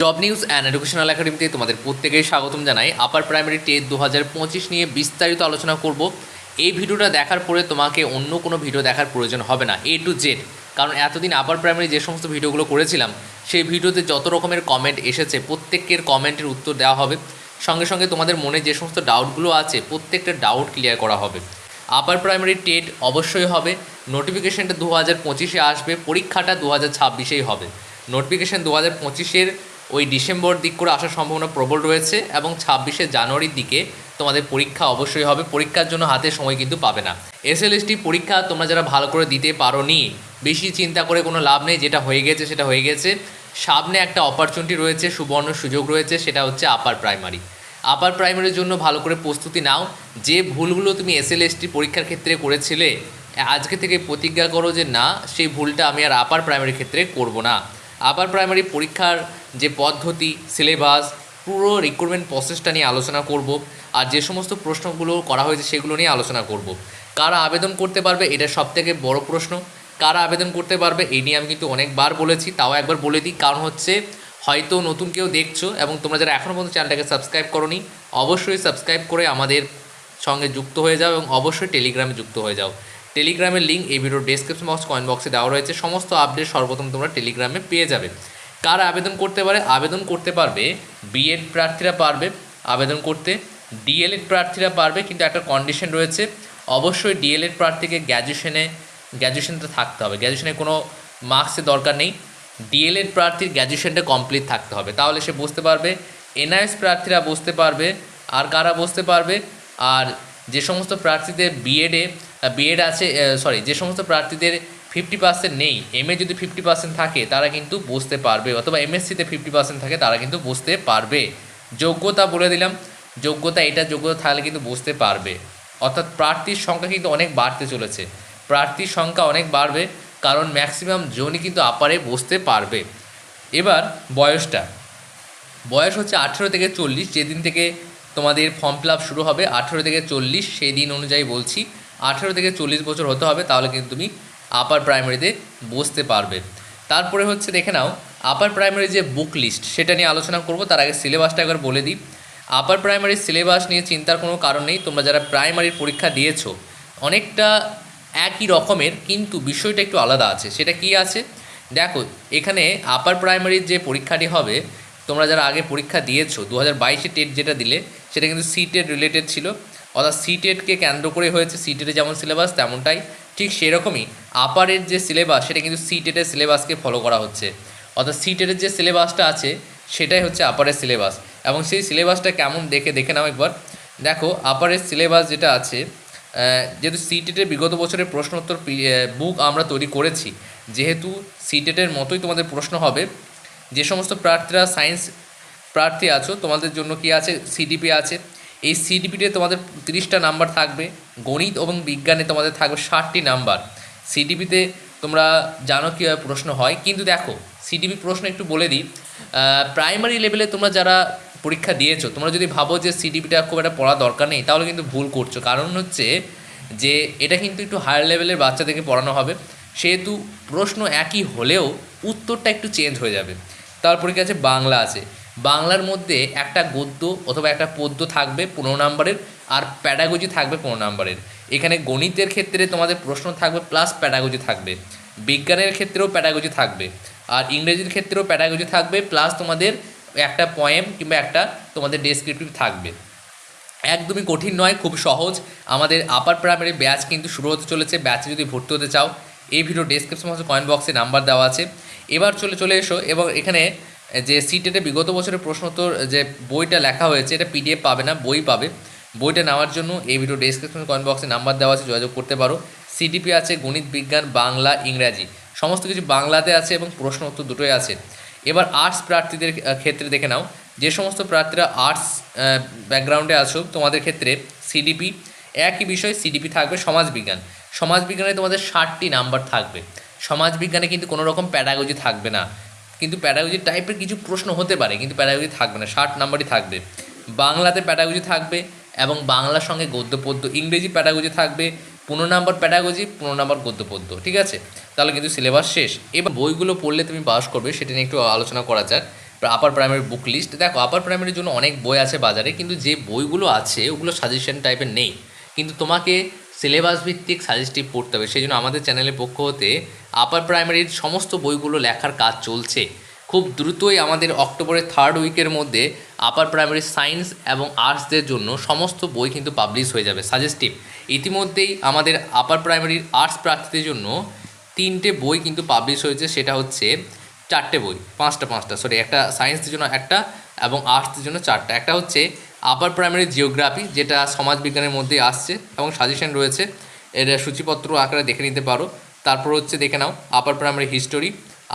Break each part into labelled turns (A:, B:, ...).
A: Job news and educational একাডেমিতে তোমাদের প্রত্যেকেই স্বাগতম জানাই। আপার প্রাইমারি টেট দু হাজার পঁচিশ নিয়ে বিস্তারিত আলোচনা করব। এই ভিডিওটা দেখার পরে তোমাকে অন্য কোনো ভিডিও দেখার প্রয়োজন হবে না এ টু জেড কারণ এতদিন আপার প্রাইমারি যে সমস্ত ভিডিওগুলো করেছিলাম, সেই ভিডিওতে যত রকমের কমেন্ট এসেছে, প্রত্যেকের কমেন্টের উত্তর দেওয়া হবে। সঙ্গে সঙ্গে তোমাদের মনে যে সমস্ত ডাউটগুলো আছে, প্রত্যেকটা ডাউট ক্লিয়ার করা হবে। আপার প্রাইমারি টেট অবশ্যই হবে। নোটিফিকেশানটা দু হাজার পঁচিশে আসবে, পরীক্ষাটা দু হাজার ছাব্বিশেই হবে। নোটিফিকেশান দু হাজার পঁচিশের ওই ডিসেম্বর দিক করে আসার সম্ভাবনা প্রবল রয়েছে এবং ছাব্বিশে জানুয়ারির দিকে তোমাদের পরীক্ষা অবশ্যই হবে। পরীক্ষার জন্য হাতে সময় কিন্তু পাবে না। এসএলএসটি পরীক্ষা তোমরা যারা ভালো করে দিতে পারো নি বেশি চিন্তা করে কোনো লাভ নেই। যেটা হয়ে গেছে, সেটা হয়ে গেছে। সামনে একটা অপরচুনিটি রয়েছে, সুবর্ণ সুযোগ রয়েছে, সেটা হচ্ছে আপার প্রাইমারি আপার প্রাইমারির জন্য ভালো করে প্রস্তুতি নাও। যে ভুলগুলো তুমি এসএলএসটি পরীক্ষার ক্ষেত্রে করেছিলে, আজকে থেকে প্রতিজ্ঞা করো যে না, সেই ভুলটা আমি আর আপার প্রাইমারির ক্ষেত্রে করব না। আপার প্রাইমারি পরীক্ষার যে পদ্ধতি সিলেবাস পুরো রিক্রুটমেন্ট প্রসেসটা নিয়ে আলোচনা করব আর যে সমস্ত প্রশ্নগুলো করা হয়েছে সেগুলো নিয়ে আলোচনা করব। কারা আবেদন করতে পারবে এটা সবথেকে বড় প্রশ্ন। কারা আবেদন করতে পারবে এই নিয়ে আমি কিন্তু অনেকবার বলেছি, তাও একবার বলে দিই। কারণ হচ্ছে, হয়তো নতুন কেউ দেখছ এবং তোমরা যারা এখনও পর্যন্ত চ্যানেলটাকে সাবস্ক্রাইব করনি, অবশ্যই সাবস্ক্রাইব করে আমাদের সঙ্গে যুক্ত হয়ে যাও এবং অবশ্যই টেলিগ্রামে যুক্ত হয়ে যাও। টেলিগ্রামের লিঙ্ক এই ভিডিওর ডেসক্রিপশন বক্স কয়েন বক্সে দেওয়া রয়েছে। সমস্ত আপডেট সর্বপ্রথম তোমরা টেলিগ্রামে পেয়ে যাবে। কারা আবেদন করতে পারে? আবেদন করতে পারবে বিএড প্রার্থীরা পারবে। আবেদন করতে ডিএলএড প্রার্থীরা পারবে, কিন্তু একটা কন্ডিশন রয়েছে। অবশ্যই ডিএলএড প্রার্থীকে গ্র্যাজুয়েশনে গ্র্যাজুয়েশনটা থাকতে হবে। গ্র্যাজুয়েশনে কোনো মার্কসের দরকার নেই। ডিএলএড প্রার্থীর গ্র্যাজুয়েশনটা কমপ্লিট থাকতে হবে। তাহলে সে বুঝতে পারবে এনআইএস প্রার্থীরা বুঝতে পারবে, আর কারা বুঝতে পারবে, আর যে সমস্ত প্রার্থীদের বিএডে বিএড আছে সরি যে সমস্ত প্রার্থীদের ফিফটি পার্সেন্ট নেই এম এ যদি ফিফটি পার্সেন্ট থাকে, তারা কিন্তু বুঝতে পারবে। অথবা এমএসসিতে ফিফটি পার্সেন্ট থাকে, তারা কিন্তু বুঝতে পারবে। যোগ্যতা বলে দিলাম, যোগ্যতা এটা, যোগ্যতা থাকলে কিন্তু বুঝতে পারবে। অর্থাৎ প্রার্থীর সংখ্যা কিন্তু অনেক বাড়তে চলেছে। প্রার্থীর সংখ্যা অনেক বাড়বে, কারণ ম্যাক্সিমাম জনই কিন্তু আপারে বসতে পারবে। এবার বয়সটা। বয়স হচ্ছে আঠেরো থেকে চল্লিশ, যেদিন থেকে তোমাদের ফর্ম ফিল শুরু হবে, আঠেরো থেকে চল্লিশ সেই দিন অনুযায়ী বলছি। আঠেরো থেকে চল্লিশ বছর হতে হবে, তাহলে কিন্তু তুমি আপার প্রাইমারিতে বসতে পারবে। তারপরে হচ্ছে দেখে নাও আপার প্রাইমারি যে বুক লিস্ট সেটা নিয়ে আলোচনা করব, তার আগে সিলেবাসটা একবার বলে দিই। আপার প্রাইমারির সিলেবাস নিয়ে চিন্তার কোনো কারণ নেই, তোমরা যারা প্রাইমারির পরীক্ষা দিয়েছ, অনেকটা একই রকমের, কিন্তু বিষয়টা একটু আলাদা আছে। সেটা কি আছে? দেখো, এখানে আপার প্রাইমারির যে পরীক্ষাটি হবে, তোমরা যারা আগে পরীক্ষা দিয়েছ দু হাজার বাইশে টেট যেটা দিলে, সেটা কিন্তু সিটেড রিলেটেড ছিল। অর্থাৎ সিটেটকে কেন্দ্র করে হয়েছে সিটেটে যেমন সিলেবাস তেমনটাই ঠিক সেরকমই আপারের যে সিলেবাস সেটা কিন্তু সিটেটের সিলেবাসকে ফলো করা হচ্ছে। অর্থাৎ সিটেটের যে সিলেবাসটা আছে, সেটাই হচ্ছে আপারের সিলেবাস এবং সেই সিলেবাসটা কেমন দেখে দেখে নাও একবার। দেখো আপারের সিলেবাস যেটা আছে যেহেতু সিটেটের বিগত বছরের প্রশ্নোত্তর বুক আমরা তৈরি করেছি, যেহেতু সিটেটের মতোই তোমাদের প্রশ্ন হবে, যে সমস্ত প্রার্থীরা সায়েন্স প্রার্থী আছো, তোমাদের জন্য কি আছে? সিডিপি আছে। এই সিডিপিতে তোমাদের তিরিশটা নাম্বার থাকবে, গণিত এবং বিজ্ঞানে তোমাদের থাকবে ষাটটি নাম্বার। সিডিপিতে তোমরা জানো কীভাবে প্রশ্ন হয়, কিন্তু দেখো সিডিপি প্রশ্ন একটু বলে দিই। প্রাইমারি লেভেলে তোমরা যারা পরীক্ষা দিয়েছ, তোমরা যদি ভাবো যে সিডিপিটা খুব একটা পড়া দরকার নেই, তাহলে কিন্তু ভুল করছ। কারণ হচ্ছে যে এটা কিন্তু একটু হায়ার লেভেলের বাচ্চাদেরকে পড়ানো হবে। সেহেতু প্রশ্ন একই হলেও উত্তরটা একটু চেঞ্জ হয়ে যাবে। তারপরে কি আছে? বাংলা আছে। বাংলার মধ্যে একটা গদ্য অথবা একটা পদ্য থাকবে পনেরো নাম্বারের আর প্যাডাগজি থাকবে পনেরো নাম্বারের। এখানে গণিতের ক্ষেত্রে তোমাদের প্রশ্ন থাকবে প্লাস প্যাডাগজি থাকবে। বিজ্ঞানের ক্ষেত্রেও প্যাডাগজি থাকবে। আর ইংরেজির ক্ষেত্রেও প্যাডাগজি থাকবে প্লাস তোমাদের একটা পয়েম কিংবা একটা তোমাদের ডেসক্রিপটিভ থাকবে। একদমই কঠিন নয়, খুব সহজ। আমাদের আপার প্রাইমারি ব্যাচ কিন্তু শুরু হতে চলেছে। ব্যাচে যদি ভর্তি হতে চাও, এই ভিডিও ডেসক্রিপশন বক্সে কয়েন বক্সে নাম্বার দেওয়া আছে। এবার চলে চলে এসো এবং এখানে যে সিটেটে বিগত বছরের প্রশ্নোত্তর, যে বইটা লেখা হয়েছে, এটা পিডিএফ পাবে না, বই পাবে। বইটা নেওয়ার জন্য এই ভিডিও ডেসক্রিপশন কয়েন বক্সে নাম্বার দেওয়া আছে, যোগাযোগ করতে পারো। সিডিপি আছে, গণিত, বিজ্ঞান, বাংলা, ইংরাজি। সমস্ত কিছু বাংলাতে আছে এবং প্রশ্ন উত্তর দুটোই আছে। এবার আর্টস প্রার্থীদের ক্ষেত্রে দেখে নাও। যে সমস্ত প্রার্থীরা আর্টস ব্যাকগ্রাউন্ডে আছো, তোমাদের ক্ষেত্রে সিডিপি একই বিষয় সিডিপি থাকবে সমাজবিজ্ঞান। সমাজবিজ্ঞানে তোমাদের ষাটটি নাম্বার থাকবে। সমাজবিজ্ঞানে কিন্তু কোনো রকম প্যাডাগজি থাকবে না। কিন্তু প্যাডাগজি টাইপের কিছু প্রশ্ন হতে পারে, কিন্তু প্যাডাগজি থাকবে না, ষাট নাম্বারই থাকবে। বাংলাতে প্যাডাগজি থাকবে এবং বাংলার সঙ্গে গদ্য পদ্য ইংরেজি প্যাডাগজি থাকবে, পনেরো নাম্বার প্যাডাগজি পনেরো নাম্বার গদ্য পদ্য ঠিক আছে? তাহলে কিন্তু সিলেবাস শেষ। এবার বইগুলো পড়লে তুমি পাস করবে, সেটা নিয়ে একটু আলোচনা করা যাক। আপার প্রাইমারি বুক লিস্ট দেখো আপার প্রাইমারির জন্য অনেক বই আছে বাজারে, কিন্তু যে বইগুলো আছে, ওগুলো সাজেশন টাইপের নেই। কিন্তু তোমাকে সিলেবাস ভিত্তিক সাজেস্টিভ পড়তে হবে। সেই জন্য আমাদের চ্যানেলের পক্ষ হতে আপার প্রাইমারির সমস্ত বইগুলো লেখার কাজ চলছে। খুব দ্রুতই আমাদের অক্টোবরের থার্ড উইকের মধ্যে আপার প্রাইমারি সায়েন্স এবং আর্টসদের জন্য সমস্ত বই কিন্তু পাবলিশ হয়ে যাবে সাজেস্টিভ। ইতিমধ্যেই আমাদের আপার প্রাইমারির আর্টস প্রার্থীদের জন্য তিনটে বই কিন্তু পাবলিশ হয়েছে। সেটা হচ্ছে চারটে বই, পাঁচটা পাঁচটা সরি একটা সায়েন্সের জন্য একটা এবং আর্টসের জন্য চারটা। একটা হচ্ছে আপার প্রাইমারি জিওগ্রাফি যেটা সমাজবিজ্ঞানের মধ্যে আসছে এবং সাজেশন রয়েছে। এর সূচিপত্র আকারে দেখে নিতে পারো। তারপর হচ্ছে দেখে নাও upper primary history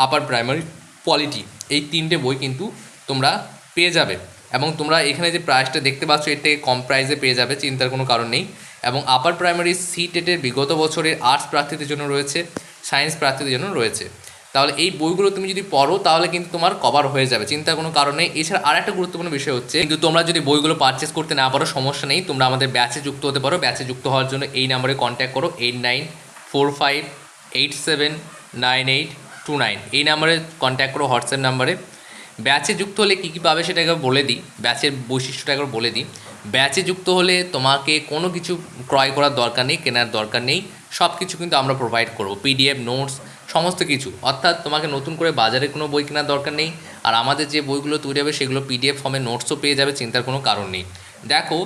A: upper primary polity এই তিনটে বই কিন্তু তোমরা পেয়ে যাবে এবং তোমরা এখানে যে প্রাইসটা দেখতে পাচ্ছ, এর থেকে কম প্রাইসে পেয়ে যাবে, চিন্তার কোনো কারণ নেই। এবং আপার প্রাইমারি সি টেটের বিগত বছরের আর্টস প্রার্থীদের জন্য রয়েছে সায়েন্স প্রার্থীদের জন্য রয়েছে। তাহলে এই বইগুলো তুমি যদি পড়ো, তাহলে কিন্তু তোমার কভার হয়ে যাবে। চিন্তার কোনো কারণ নেই। এছাড়া আর একটা গুরুত্বপূর্ণ বিষয় হচ্ছে, কিন্তু তোমরা যদি বইগুলো পারচেস করতে না পারো, সমস্যা নেই। তোমরা আমাদের ব্যাচে যুক্ত হতে পারো। ব্যাচে যুক্ত হওয়ার জন্য এই নাম্বারে কন্ট্যাক্ট করো। Eight nine four five eight seven nine eight two nine এই নাম্বারে কন্ট্যাক্ট করো হোয়াটসঅ্যাপ নাম্বারে ব্যাচে যুক্ত হলে কী কী পাবে সেটা একবার বলে দিই। ব্যাচের বৈশিষ্ট্যটা একবার বলে দিই। ব্যাচে যুক্ত হলে তোমাকে কোনো কিছু ক্রয় করার দরকার নেই, কেনার দরকার নেই। সব কিছু কিন্তু আমরা প্রোভাইড করব। পিডিএফ নোটস সমস্ত কিছু। অর্থাৎ তোমাকে নতুন করে বাজারে কোনো বই কেনার দরকার নেই। আর আমাদের যে বইগুলো তৈরি হবে সেগুলো পিডিএফ ফর্মে নোটসও পেয়ে যাবে, চিন্তার কোনো কারণ নেই। দেখো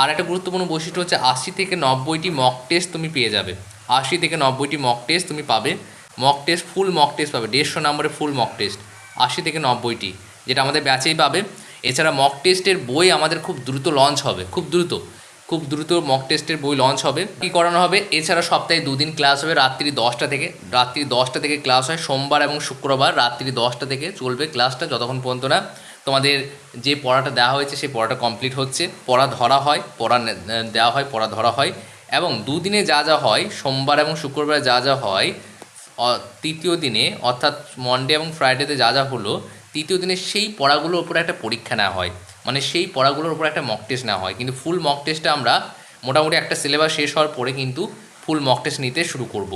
A: আর একটা গুরুত্বপূর্ণ বৈশিষ্ট্য হচ্ছে আশি থেকে নব্বইটি মক টেস্ট তুমি পেয়ে যাবে। আশি থেকে নব্বইটি মক টেস্ট তুমি পাবে। Mock test full mock test পাবে, দেড়শো নম্বরে ফুল মক টেস্ট আশি থেকে নব্বইটি, যেটা আমাদের ব্যাচেই পাবে। এছাড়া মক টেস্টের বই আমাদের খুব দ্রুত লঞ্চ হবে, খুব দ্রুত। খুব দ্রুত মক টেস্টের বই লঞ্চ হবে। কী করানো হবে? এছাড়া সপ্তাহে দুদিন ক্লাস হবে, রাত্রি দশটা থেকে। রাত্রি দশটা থেকে ক্লাস হয়, সোমবার এবং শুক্রবার রাত্রি দশটা থেকে চলবে ক্লাসটা যতক্ষণ পর্যন্ত না তোমাদের যে পড়াটা দেওয়া হয়েছে সেই পড়াটা কমপ্লিট হচ্ছে। পড়া ধরা হয়, পড়া দেওয়া হয়, পড়া ধরা হয় এবং দুদিনে যা যা হয়, সোমবার এবং শুক্রবার যা যা হয় তৃতীয় দিনে অর্থাৎ মন্ডে এবং ফ্রাইডেতে যা যা হলো, তৃতীয় দিনে সেই পড়াগুলোর উপরে একটা পরীক্ষা নেওয়া হয়। মানে সেই পড়াগুলোর উপর একটা মক টেস্ট নেওয়া হয়। কিন্তু ফুল মক টেস্টটা আমরা মোটামুটি একটা সিলেবাস শেষ হওয়ার পরে কিন্তু ফুল মক টেস্ট নিতে শুরু করব।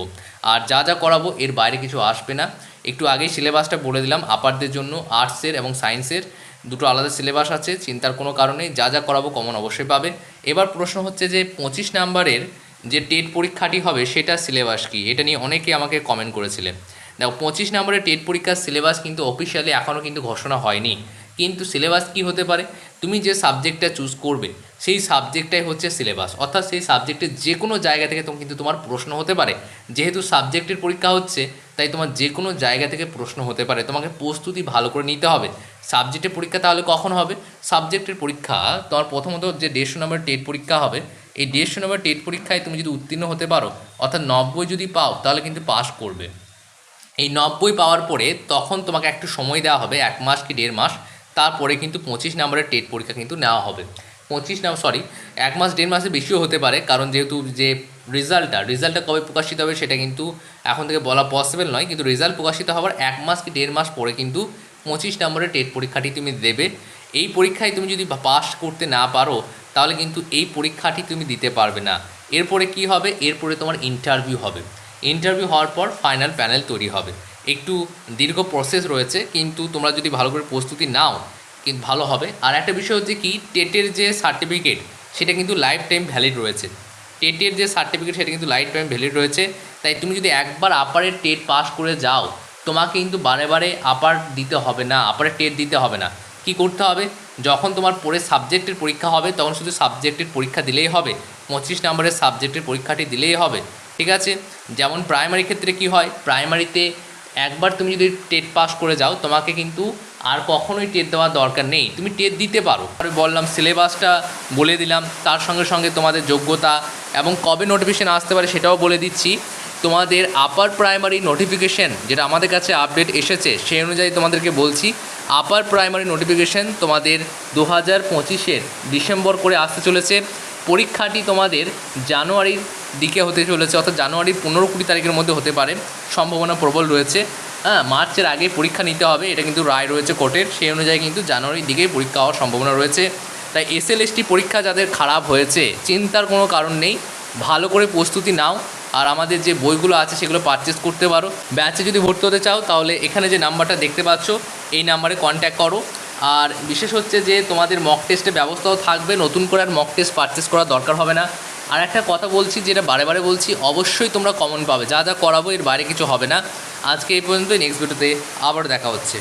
A: আর যা যা করাবো এর বাইরে কিছু আসবে না। একটু আগেই সিলেবাসটা বলে দিলাম আপারদের জন্য আর্টসের এবং সায়েন্সের দুটো আলাদা সিলেবাস আছে, চিন্তার কোনো কারণে যা যা করাবো কমন অবশ্যই পাবে। এবার প্রশ্ন হচ্ছে যে পঁচিশ নাম্বারের যে টেট পরীক্ষাটি হবে সেটা সিলেবাস কি? এটা নিয়ে অনেকে আমাকে কমেন্ট করেছিলেন। দেখো, পঁচিশ নম্বরের টেট পরীক্ষার সিলেবাস কিন্তু অফিসিয়ালি এখনও কিন্তু ঘোষণা হয়নি। কিন্তু সিলেবাস কি হতে পারে? তুমি যে সাবজেক্টটা চুজ করবে, সেই সাবজেক্টটাই হচ্ছে সিলেবাস অর্থাৎ সেই সাবজেক্টের যে কোনো জায়গা থেকে তোমার কিন্তু তোমার প্রশ্ন হতে পারে। যেহেতু সাবজেক্টের পরীক্ষা হচ্ছে, তাই তোমার যে কোনো জায়গা থেকে প্রশ্ন হতে পারে। তোমাকে প্রস্তুতি ভালো করে নিতে হবে। সাবজেক্টের পরীক্ষা তাহলে কখন হবে? সাবজেক্টের পরীক্ষা, তোমার প্রথমত যে দেড়শো নম্বর টেট পরীক্ষা হবে, এই দেড়শো নম্বর টেট পরীক্ষায় তুমি যদি উত্তীর্ণ হতে পারো, অর্থাৎ নব্বই যদি পাও, তাহলে কিন্তু পাস করবে। এই নব্বই পাওয়ার পরে তখন তোমাকে একটু সময় দেওয়া হবে, এক মাস কি দেড় মাস। তারপরে কিন্তু পঁচিশ নম্বরের টেট পরীক্ষা কিন্তু নেওয়া হবে। পঁচিশ নাম সরি এক মাস, দেড় মাসে বেশিও হতে পারে, কারণ যেহেতু যে রেজাল্টটা রেজাল্টটা কবে প্রকাশিত হবে সেটা কিন্তু এখন থেকে বলা পসিবল নয়, কিন্তু রেজাল্ট প্রকাশিত হওয়ার এক মাস কি দেড় মাস পরে কিন্তু পঁচিশ নম্বরের টেট পরীক্ষাটি তুমি দেবে। এই পরীক্ষায় তুমি যদি পাস করতে না পারো, তাহলে কিন্তু এই পরীক্ষাটি তুমি দিতে পারবে না। এরপরে কি হবে? এরপরে তোমার ইন্টারভিউ হবে। ইন্টারভিউ হওয়ার পর ফাইনাল প্যানেল তৈরি হবে। একটু দীর্ঘ প্রসেস রয়েছে, কিন্তু তোমরা যদি ভালো করে প্রস্তুতি নাও, কিন্তু ভালো হবে। আর একটা বিষয় হচ্ছে কি টেটের যে সার্টিফিকেট সেটা কিন্তু লাইফ টাইম ভ্যালিড রয়েছে টেটের যে সার্টিফিকেট সেটা কিন্তু লাইফ টাইম ভ্যালিড রয়েছে। তাই তুমি যদি একবার আপারের টেট পাস করে যাও, তোমাকে কিন্তু বারে বারে আপার দিতে হবে না আপারের টেট দিতে হবে না। কি করতে হবে? যখন তোমার পরে সাবজেক্টের পরীক্ষা হবে, তখন শুধু সাবজেক্টের পরীক্ষা দিলেই হবে। পঁচিশ নম্বরের সাবজেক্টের পরীক্ষাটি দিলেই হবে। ঠিক আছে? যেমন প্রাইমারি ক্ষেত্রে কি হয়? প্রাইমারিতে একবার তুমি যদি টেট পাস করে যাও, তোমাকে কিন্তু আর কখনোই টেট দেওয়ার দরকার নেই। তুমি টেট দিতে পারো। আমি বললাম, সিলেবাসটা বলে দিলাম, তার সঙ্গে সঙ্গে তোমাদের যোগ্যতা এবং কবে নোটিফিকেশান আসতে পারে সেটাও বলে দিচ্ছি। তোমাদের আপার প্রাইমারি নোটিফিকেশন যেটা আমাদের কাছে আপডেট এসেছে, সেই অনুযায়ী তোমাদেরকে বলছি আপার প্রাইমারি নোটিফিকেশন তোমাদের দু হাজার পঁচিশের ডিসেম্বর করে আসতে চলেছে। পরীক্ষাটি তোমাদের জানুয়ারির দিকে হতে চলেছে, অর্থাৎ জানুয়ারির পনেরো কুড়ি তারিখের মধ্যে হতে পারে। সম্ভাবনা প্রবল রয়েছে। হ্যাঁ মার্চের আগে পরীক্ষা নিতে হবে, এটা কিন্তু রায় রয়েছে কোর্টের। সেই অনুযায়ী কিন্তু জানুয়ারির দিকেই পরীক্ষা হওয়ার সম্ভাবনা রয়েছে। তাই এসএলএসটি পরীক্ষা যাদের খারাপ হয়েছে, চিন্তার কোনো কারণ নেই। ভালো করে প্রস্তুতি নাও, আর আমাদের যে বইগুলো আছে সেগুলো পারচেস করতে পারো। ব্যাচে যদি ভর্তি হতে চাও, তাহলে এখানে যে নাম্বারটা দেখতে পাচ্ছ, এই নাম্বারে কন্ট্যাক্ট করো। আর বিশেষ হচ্ছে যে তোমাদের মক টেস্টের ব্যবস্থাও থাকবে, নতুন করে আর মক টেস্ট পারচেস করার দরকার হবে না। আর একটা কথা বলছি, যেটা বারে বারে বলছি, অবশ্যই তোমরা কমন পাবে। যা যা করাবো, এর বাইরে কিছু হবে না। আজকে এই পর্যন্তই নেক্সট ভিডিওতে আবার দেখা হচ্ছে।